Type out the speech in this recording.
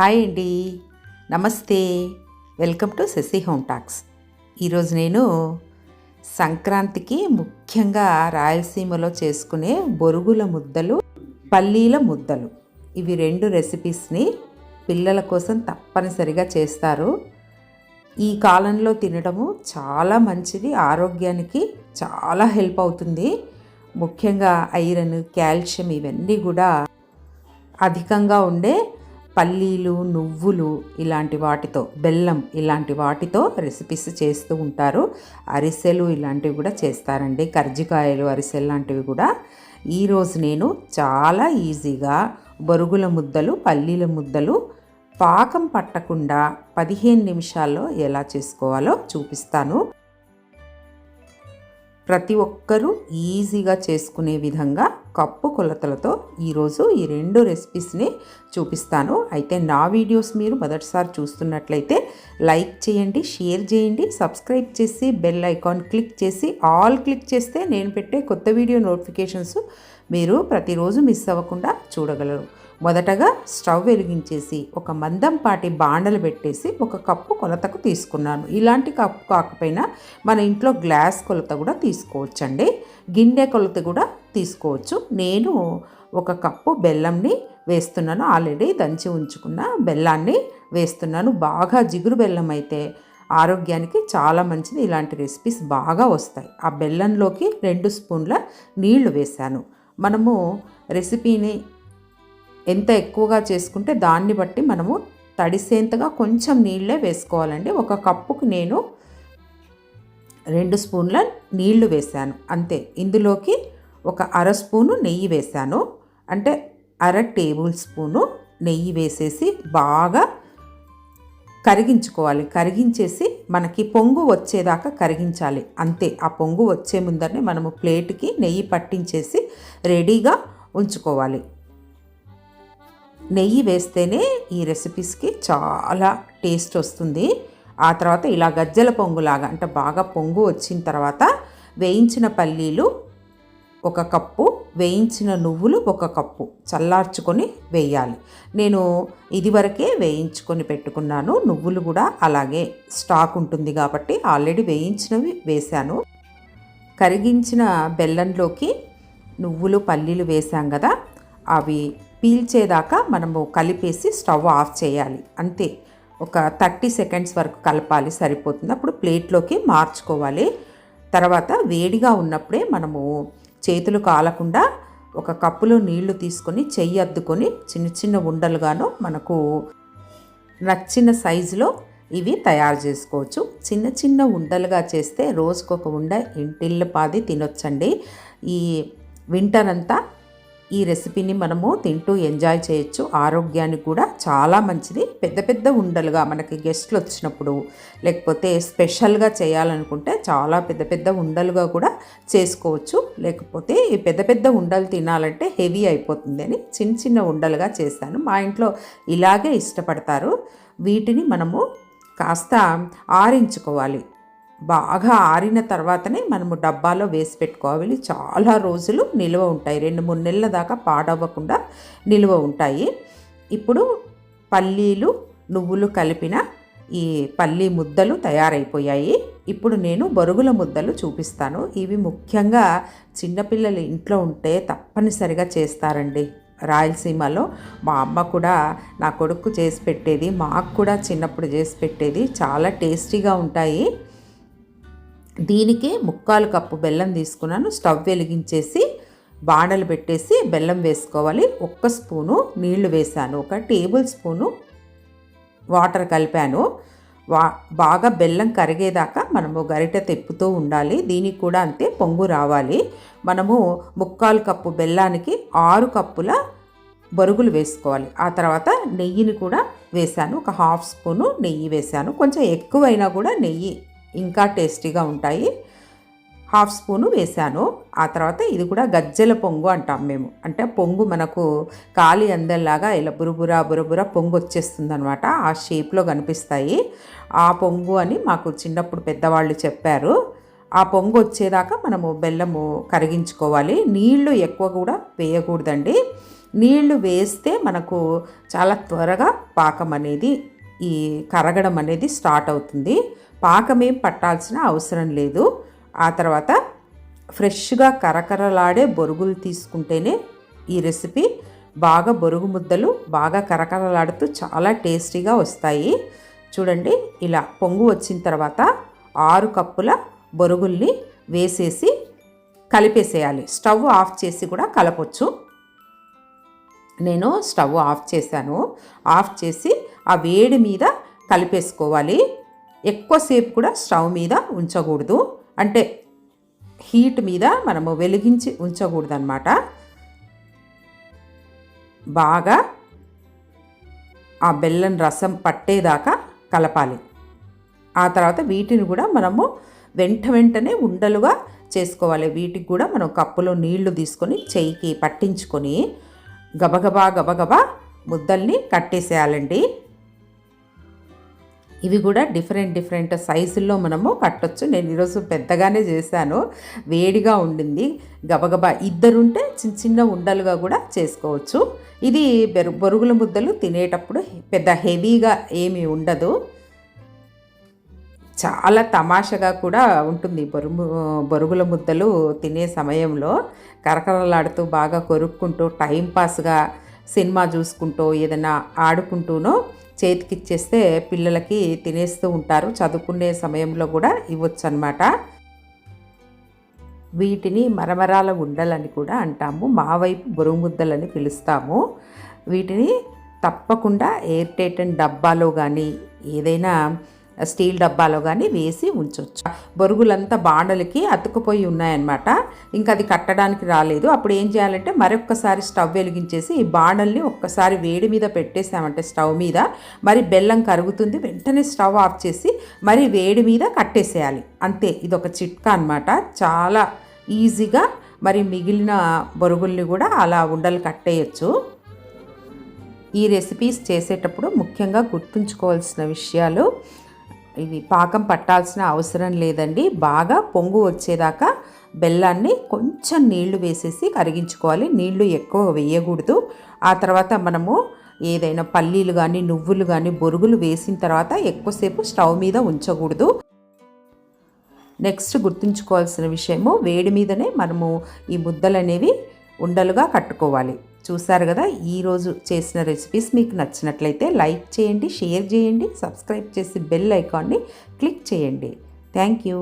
Hi అండి. నమస్తే. Welcome to Shashi home talks. ఈరోజు నేను సంక్రాంతికి ముఖ్యంగా రాయలసీమలో చేసుకునే బొరుగుల ముద్దలు పల్లీల ముద్దలు. ఇవి రెండు రెసిపీస్ని పిల్లల కోసం తప్పనిసరిగా చేస్తారు. ఈ కాలంలో తినడము చాలా మంచిది ఆరోగ్యానికి చాలా హెల్ప్ అవుతుంది. ముఖ్యంగా ఐరన్ కాల్షియం ఇవన్నీ కూడా అధికంగా ఉండే పల్లీలు నువ్వులు ఇలాంటి వాటితో బెల్లం ఇలాంటి వాటితో రెసిపీస్ చేస్తూ ఉంటారు. అరిసెలు ఇలాంటివి కూడా చేస్తారండి. కర్జికాయలు అరిసెలు లాంటివి కూడా. ఈరోజు నేను చాలా ఈజీగా బొరుగుల ముద్దలు పల్లీల ముద్దలు పాకం పట్టకుండా పదిహేను నిమిషాల్లో ఎలా చేసుకోవాలో చూపిస్తాను. ప్రతి ఒక్కరూ ఈజీగా చేసుకునే విధంగా కప్పు కొలతలతో ఈరోజు ఈ రెండు రెసిపీస్ని చూపిస్తాను. అయితే నా వీడియోస్ మీరు మొదటిసారి చూస్తున్నట్లయితే లైక్ చేయండి షేర్ చేయండి సబ్స్క్రైబ్ చేసి బెల్ ఐకాన్ క్లిక్ చేసి ఆల్ క్లిక్ చేస్తే నేను పెట్టే కొత్త వీడియో నోటిఫికేషన్స్ మీరు ప్రతిరోజు మిస్ అవ్వకుండా చూడగలరు. మొదటగా స్టవ్ వెలిగించేసి ఒక మందంపాటి బాండలు పెట్టేసి ఒక కప్పు కొలతకు తీసుకున్నాను. ఇలాంటి కప్పు కాకపోయినా మన ఇంట్లో గ్లాస్ కొలత కూడా తీసుకోవచ్చండి. గిన్నె కొలత కూడా తీసుకోవచ్చు. నేను ఒక కప్పు బెల్లంని వేస్తున్నాను. ఆల్రెడీ దంచి ఉంచుకున్న బెల్లాన్ని వేస్తున్నాను. బాగా జిగురు బెల్లం అయితే ఆరోగ్యానికి చాలా మంచిది. ఇలాంటి రెసిపీస్ బాగా వస్తాయి. ఆ బెల్లంలోకి రెండు స్పూన్ల నీళ్ళు వేశాను. మనము రెసిపీని ఎంత ఎక్కువగా చేసుకుంటే దాన్ని బట్టి మనము తడిసేంతగా కొంచెం నీళ్ళే వేసుకోవాలండి. ఒక కప్పుకు నేను రెండు స్పూన్ల నీళ్ళు వేశాను. అంతే. ఇందులోకి ఒక అర స్పూను నెయ్యి వేశాను. అంటే అర టేబుల్ స్పూను నెయ్యి వేసేసి బాగా కరిగించుకోవాలి. కరిగించేసి మనకి పొంగు వచ్చేదాకా కరిగించాలి. అంతే. ఆ పొంగు వచ్చే ముందరనే మనము ప్లేట్కి నెయ్యి పట్టించేసి రెడీగా ఉంచుకోవాలి. నెయ్యి వేస్తేనే ఈ రెసిపీస్కి చాలా టేస్ట్ వస్తుంది. ఆ తర్వాత ఇలా గజ్జల పొంగులాగా అంటే బాగా పొంగు వచ్చిన తర్వాత వేయించిన పల్లీలు ఒక కప్పు వేయించిన నువ్వులు ఒక కప్పు చల్లార్చుకొని వేయాలి. నేను ఇదివరకే వేయించుకొని పెట్టుకున్నాను. నువ్వులు కూడా అలాగే స్టాక్ ఉంటుంది కాబట్టి ఆల్రెడీ వేయించినవి వేశాను. కరిగించిన బెల్లంలోకి నువ్వులు పల్లీలు వేసాం కదా అవి పీల్చేదాకా మనము కలిపేసి స్టవ్ ఆఫ్ చేయాలి. అంతే. ఒక థర్టీ సెకండ్స్ వరకు కలపాలి సరిపోతుంది. అప్పుడు ప్లేట్లోకి మార్చుకోవాలి. తర్వాత వేడిగా ఉన్నప్పుడే మనము చేతులు కాలకుండా ఒక కప్పులో నీళ్ళు తీసుకొని చెయ్యి అద్దుకొని చిన్న చిన్న ఉండలుగాను మనకు నచ్చిన సైజులో ఇవి తయారు చేసుకోవచ్చు. చిన్న చిన్న ఉండలుగా చేస్తే రోజుకొక ఉండ ఇంటిల్లు పాది తినొచ్చండి. ఈ వింటర్ అంతా ఈ రెసిపీని మనము తింటూ ఎంజాయ్ చేయొచ్చు. ఆరోగ్యానికి కూడా చాలా మంచిది. పెద్ద పెద్ద ఉండలుగా మనకి గెస్ట్లు వచ్చినప్పుడు లేకపోతే స్పెషల్గా చేయాలనుకుంటే చాలా పెద్ద పెద్ద ఉండలుగా కూడా చేసుకోవచ్చు. లేకపోతే ఈ పెద్ద పెద్ద ఉండలు తినాలంటే హెవీ అయిపోతుంది అని చిన్న చిన్న ఉండలుగా చేశాను మా ఇంట్లో ఇలాగే ఇష్టపడతారు. వీటిని మనము కాస్త ఆరించుకోవాలి. బాగా ఆరిన తర్వాతనే మనము డబ్బాలో వేసి పెట్టుకోవాలి. చాలా రోజులు నిల్వ ఉంటాయి. రెండు మూడు నెలల దాకా పాడవ్వకుండా నిల్వ ఉంటాయి. ఇప్పుడు పల్లీలు నువ్వులు కలిపిన ఈ పల్లీ ముద్దలు తయారైపోయాయి. ఇప్పుడు నేను బొరుగుల ముద్దలు చూపిస్తాను. ఇవి ముఖ్యంగా చిన్నపిల్లలు ఇంట్లో ఉంటే తప్పనిసరిగా చేస్తారండి. రాయలసీమలో మా అమ్మ కూడా నా కొడుకు చేసి పెట్టేది మాకు కూడా చిన్నప్పుడు చేసి పెట్టేది. చాలా టేస్టీగా ఉంటాయి. దీనికి ముక్కాలు కప్పు బెల్లం తీసుకున్నాను. స్టవ్ వెలిగించేసి బాణలు పెట్టేసి బెల్లం వేసుకోవాలి. ఒక్క స్పూను నీళ్ళు వేశాను. ఒక టేబుల్ స్పూను వాటర్ కలిపాను. వా బాగా బెల్లం కరిగేదాకా మనము గరిట తెప్పుతూ ఉండాలి. దీనికి కూడా అంతే పొంగు రావాలి. మనము ముక్కాలు కప్పు బెల్లానికి ఆరు కప్పుల బరుగులు వేసుకోవాలి. ఆ తర్వాత నెయ్యిని కూడా వేశాను. ఒక హాఫ్ స్పూను నెయ్యి వేశాను. కొంచెం ఎక్కువైనా కూడా నెయ్యి ఇంకా టేస్టీగా ఉంటాయి. హాఫ్ స్పూను వేశాను. ఆ తర్వాత ఇది కూడా గజ్జెల పొంగు అంటాం మేము. అంటే పొంగు మనకు కాలి అందల్లాగా ఇలా బురుబురా బురబుర పొంగు వచ్చేస్తుంది అనమాట ఆ షేప్లో కనిపిస్తాయి. ఆ పొంగు అని మాకు చిన్నప్పుడు పెద్దవాళ్ళు చెప్పారు. ఆ పొంగు వచ్చేదాకా మనము బెల్లము కరిగించుకోవాలి. నీళ్ళు ఎక్కువ కూడా వేయకూడదండి. నీళ్ళు వేస్తే మనకు చాలా త్వరగా పాకం అనేది ఈ కరగడం అనేది స్టార్ట్ అవుతుంది. పాకమేం పట్టాల్సిన అవసరం లేదు. ఆ తర్వాత ఫ్రెష్గా కరకరలాడే బొరుగులు తీసుకుంటేనే ఈ రెసిపీ బాగా బొరుగు ముద్దలు బాగా కరకరలాడుతూ చాలా టేస్టీగా వస్తాయి. చూడండి ఇలా పొంగు వచ్చిన తర్వాత ఆరు కప్పుల బొరుగుల్ని వేసేసి కలిపేసేయాలి. స్టవ్ ఆఫ్ చేసి కూడా కలపొచ్చు. నేను స్టవ్ ఆఫ్ చేశాను. ఆఫ్ చేసి ఆ వేడి మీద కలిపేసుకోవాలి. ఎక్కువసేపు కూడా స్టవ్ మీద ఉంచకూడదు. అంటే హీట్ మీద మనము వెలిగించి ఉంచకూడదు అనమాట బాగా ఆ బెల్లం రసం పట్టేదాకా కలపాలి. ఆ తర్వాత వీటిని కూడా మనము వెంట వెంటనే ఉండలుగా చేసుకోవాలి. వీటికి కూడా మనం కప్పులో నీళ్ళు తీసుకొని చెయ్యికి పట్టించుకొని గబగబా గబగబా ముద్దల్ని కట్టేసేయాలండి. ఇవి కూడా డిఫరెంట్ డిఫరెంట్ సైజుల్లో మనము కట్టొచ్చు. నేను ఈరోజు పెద్దగానే చేశాను. వేడిగా ఉండింది. గబగబా ఇద్దరుంటే చిన్న చిన్న ఉండలుగా కూడా చేసుకోవచ్చు. ఇది బొరుగుల ముద్దలు తినేటప్పుడు పెద్ద హెవీగా ఏమీ ఉండదు. చాలా తమాషగా కూడా ఉంటుంది బొరుగు బొరుగుల ముద్దలు తినే సమయంలో. కరకరలాడుతూ బాగా కొరుక్కుంటూ టైంపాస్గా సినిమా చూసుకుంటూ ఏదైనా ఆడుకుంటూనో చేతికిచ్చేస్తే పిల్లలకి తినేస్తూ ఉంటారు. చదువుకునే సమయంలో కూడా ఇవ్వచ్చు అనమాట వీటిని మరమరాల ఉండలని కూడా అంటాము. మా వైపు పిలుస్తాము. వీటిని తప్పకుండా ఎయిర్ టైట్ డబ్బాలో కానీ ఏదైనా స్టీల్ డబ్బాలో కానీ వేసి ఉంచవచ్చు బొరుగులంతా బాండలకి అతుకుపోయి ఉన్నాయన్నమాట. ఇంకా అది కట్టడానికి రాలేదు. అప్పుడు ఏం చేయాలంటే మరొక్కసారి స్టవ్ వెలిగించేసి ఈ బాణల్ని ఒక్కసారి వేడి మీద పెట్టేసామంటే స్టవ్ మీద. మరి బెల్లం కరుగుతుంది. వెంటనే స్టవ్ ఆఫ్ చేసి మరి వేడి మీద కట్టేసేయాలి. అంతే. ఇది ఒక చిట్కా అనమాట చాలా ఈజీగా మరి మిగిలిన బొరుగుల్ని కూడా అలా ఉండలు కట్టేయచ్చు. ఈ రెసిపీస్ చేసేటప్పుడు ముఖ్యంగా గుర్తుంచుకోవాల్సిన విషయాలు ఇవి పాకం పట్టాల్సిన అవసరం లేదండి. బాగా పొంగు వచ్చేదాకా బెల్లాన్ని కొంచెం నీళ్ళు వేసేసి కరిగించుకోవాలి. నీళ్ళు ఎక్కువ వేయకూడదు. ఆ తర్వాత మనము ఏదైనా పల్లీలు కానీ నువ్వులు కానీ బొరుగులు వేసిన తర్వాత ఎక్కువసేపు స్టవ్ మీద ఉంచకూడదు. నెక్స్ట్ గుర్తుంచుకోవాల్సిన విషయము వేడి మీదనే మనము ఈ ముద్దలు అనేవి ఉండలుగా కట్టుకోవాలి. చూసారు కదా ఈరోజు చేసిన రెసిపీస్ మీకు నచ్చినట్లయితే లైక్ చేయండి షేర్ చేయండి సబ్స్క్రైబ్ చేసి బెల్ ఐకాన్ని క్లిక్ చేయండి. Thank you.